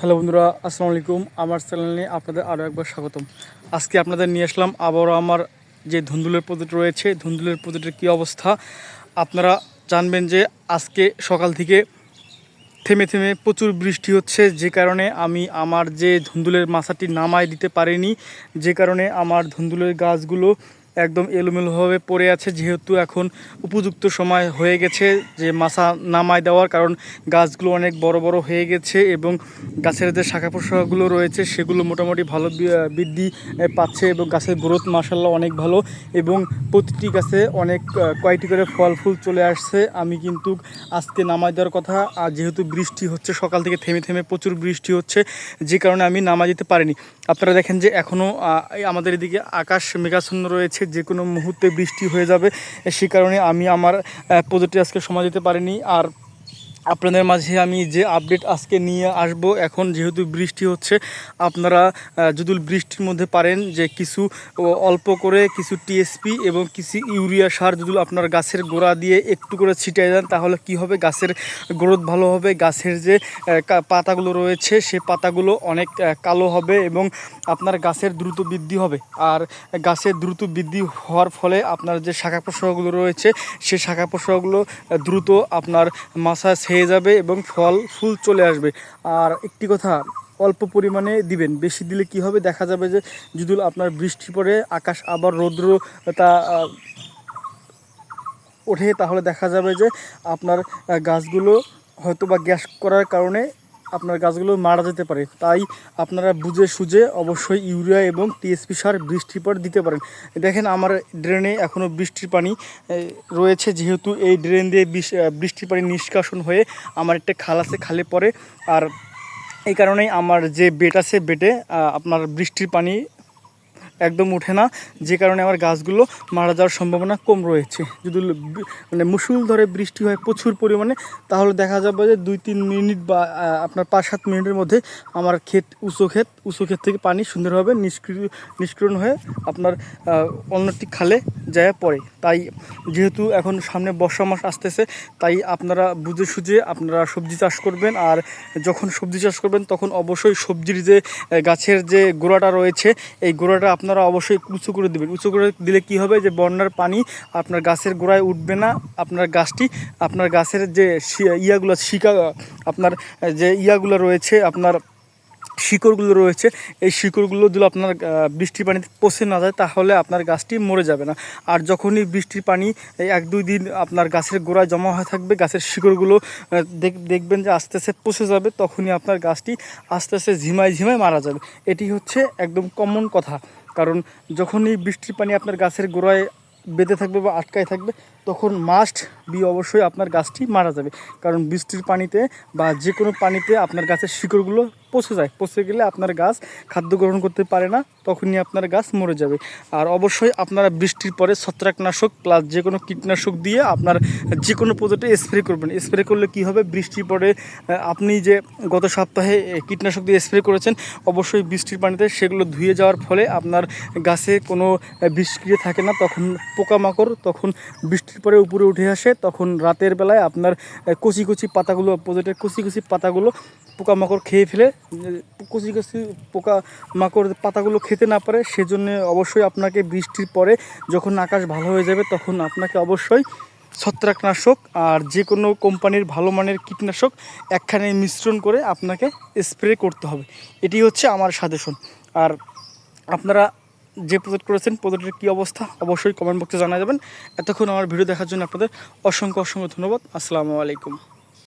Hello বন্ধুরা, আসসালামু আলাইকুম। আমার চ্যানেলে আপনাদের আরও একবার স্বাগতম। আজকে আপনাদের নিয়ে আসলাম আবারও আমার যে ধুন্দুলের প্রজেক্ট রয়েছে, ধুন্দুলের প্রজেক্টের কী অবস্থা? আপনারা জানবেন যে আজকে সকাল থেকে থেমে থেমে প্রচুর বৃষ্টি হচ্ছে, যে কারণে আমি আমার যে ধুন্দুলের মাছাটি নামায় দিতে পারিনি, যে কারণে আমার ধুন্দুলের গাছগুলো একদম এলোমেলোভাবে পড়ে আছে যেহেতু এখন উপযুক্ত সময় হয়ে গেছে যে মাছা নামায় দেওয়ার কারণ গাছগুলো অনেক বড় বড় হয়ে গেছে এবং গাছের যে শাখা প্রশাখাগুলো রয়েছে সেগুলো মোটামুটি ভালো বৃদ্ধি পাচ্ছে এবং গাছের গ্রোথ মাসাল্লাহ অনেক ভালো এবং প্রতিটি গাছে অনেক আহ, কয়েকটি করে ফল ফুল চলে আসছে। আমি কিন্তু আজকে নামাই দেওয়ার কথা আর যেহেতু বৃষ্টি হচ্ছে সকাল থেকে থেমে থেমে প্রচুর বৃষ্টি হচ্ছে যে কারণে আমি নামা যেতে পারিনি। আপনারা দেখেন যে এখনও আমাদের এদিকে আকাশ মেঘাচ্ছন্ন রয়েছে যে কোনো মুহূর্তে বৃষ্টি হয়ে যাবে সে কারণে আমি আমার প্রজেক্টে আজকে সময় দিতে পারিনি। আর আপনাদের মাঝে আমি যে আপডেট আজকে নিয়ে আসব, এখন যেহেতু বৃষ্টি হচ্ছে, আপনারা যদি বৃষ্টির মধ্যে পারেন যে কিছু অল্প করে কিছু টিএসপি এবং কিছু ইউরিয়া সার যদি আপনার গাছের গোড়া দিয়ে একটু করে ছিটিয়ে দেন, তাহলে কি হবে? গাছের গ্রোথ ভালো হবে, গাছের যে পাতাগুলো রয়েছে, সে পাতাগুলো অনেক কালো হবে এবং আপনার গাছের দ্রুত বৃদ্ধি হবে। আর গাছের দ্রুত বৃদ্ধি হওয়ার ফলে আপনার যে শাখা প্রশাখাগুলো রয়েছে, সে শাখা প্রশাখাগুলো দ্রুত আপনার মাথা ছেয়ে যাবে এবং ফল, ফুল চলে আসবে। আর একটি কথা, অল্প পরিমাণে দিবেন, বেশি দিলে কি হবে? দেখা যাবে যে যদি আপনার বৃষ্টি পড়ে, আকাশ আবার রৌদ্র তা ওঠে, তাহলে দেখা যাবে যে আপনার গাছগুলো হয়তো বা গ্যাস করার কারণে আপনার গাছগুলো মারা যেতে পারে। তাই আপনারা বুঝে সুঝে অবশ্যই ইউরিয়া এবং টিএসপি সার বৃষ্টির পর দিতে পারেন। দেখেন আমার ড্রেনে এখনও বৃষ্টির পানি রয়েছে। যেহেতু এই ড্রেন দিয়ে বৃষ্টির পানি নিষ্কাশন হয়ে আমার একটা খাল আছে, খালে পড়ে। আর এই কারণেই আমার যে বেট আছে, বেটে আপনার বৃষ্টির পানি একদম ওঠে না, যে কারণে আমার গাছগুলো মারা যাওয়ার সম্ভাবনা কম রয়েছে। যদি মানে মুসুল ধরে বৃষ্টি হয় প্রচুর পরিমাণে, তাহলে দেখা যাবে যে দুই তিন মিনিট বা আপনার পাঁচ সাত মিনিটের মধ্যে আমার ক্ষেত, উঁচু ক্ষেত উঁচু ক্ষেত থেকে পানি সুন্দরভাবে নিষ্ক্রিয় নিষ্ক্রিয়ণ হয়ে আপনার অন্যটি খালে যায় পড়ে। তাই যেহেতু এখন সামনে বর্ষা মাস আসতেছে, তাই আপনারা বুঝে সুঝে আপনারা সবজি চাষ করবেন। আর যখন সবজি চাষ করবেন, তখন অবশ্যই সবজির যে গাছের যে গোড়াটা রয়েছে, এই গোড়াটা আপনারা অবশ্যই উঁচু করে দেবেন। উঁচু করে দিলে কি হবে? যে বন্যার পানি আপনার গাছের গোড়ায় উঠবে না। আপনার গাছটি, আপনার গাছের যে ইয়াগুলো শিকা, আপনার যে ইয়াগুলো রয়েছে, আপনার শিকড়গুলো রয়েছে, এই শিকড়গুলো যদি আপনার বৃষ্টির পানিতে পচে না যায়, তাহলে আপনার গাছটি মরে যাবে না। আর যখনই বৃষ্টির পানি এক দুই দিন আপনার গাছের গোড়ায় জমা হয়ে থাকবে, গাছের শিকড়গুলো দেখ- দেখবেন যে আস্তে আস্তে পচে যাবে, তখনই আপনার গাছটি আস্তে আস্তে ঝিমায় ঝিমায় মারা যাবে। এটি হচ্ছে একদম কমন কথা। কারণ যখনই বৃষ্টির পানি আপনার গাছের গোড়ায় বেঁধে থাকবে বা আটকায় থাকবে তখন মাস্ট বি অবশ্যই আপনার গাছটি মারা যাবে। কারণ বৃষ্টির পানিতে বা যে কোনো পানিতে আপনার গাছের শিকড়গুলো পচে যায়। পচে গেলে আপনার গাছ খাদ্য গ্রহণ করতে পারে না, তখনই আপনার গাছ মরে যাবে। আর অবশ্যই আপনারা বৃষ্টির পরে ছত্রাকনাশক প্লাস যে কোনো কীটনাশক দিয়ে আপনার যে কোনো পদ্ধতি স্প্রে করবেন। স্প্রে করলে কি হবে? বৃষ্টির পরে আপনি যে গত সপ্তাহে কীটনাশক দিয়ে স্প্রে করেছেন, অবশ্যই বৃষ্টির পানিতে সেগুলো ধুয়ে যাওয়ার ফলে আপনার গাছে কোনো বিষক্রিয়া থাকে না। তখন পোকামাকড়, তখন বৃষ্টির পরে উপরে উঠে আসে, তখন রাতের বেলায় আপনার কচি কচি পাতাগুলো, প্রজেক্টের কচি কচি পাতাগুলো পোকামাকড় খেয়ে ফেলে কচি কচি পোকামাকড় পাতাগুলো খেতে না পারে, সেজন্য অবশ্যই আপনাকে বৃষ্টির পরে যখন আকাশ ভালো হয়ে যাবে তখন আপনাকে অবশ্যই ছত্রাকনাশক আর যে কোনো কোম্পানির ভালো মানের কীটনাশক একখানে মিশ্রণ করে আপনাকে স্প্রে করতে হবে। এটি হচ্ছে আমার সাজেশন। আর আপনারা যে প্রজেক্ট করেছেন প্রজেক্টের কী অবস্থা, অবশ্যই কমেন্ট বক্সে জানা যাবেন এতক্ষণ আমার ভিডিও দেখার জন্য আপনাদের অসংখ্য অসংখ্য ধন্যবাদ। আসসালামু আলাইকুম।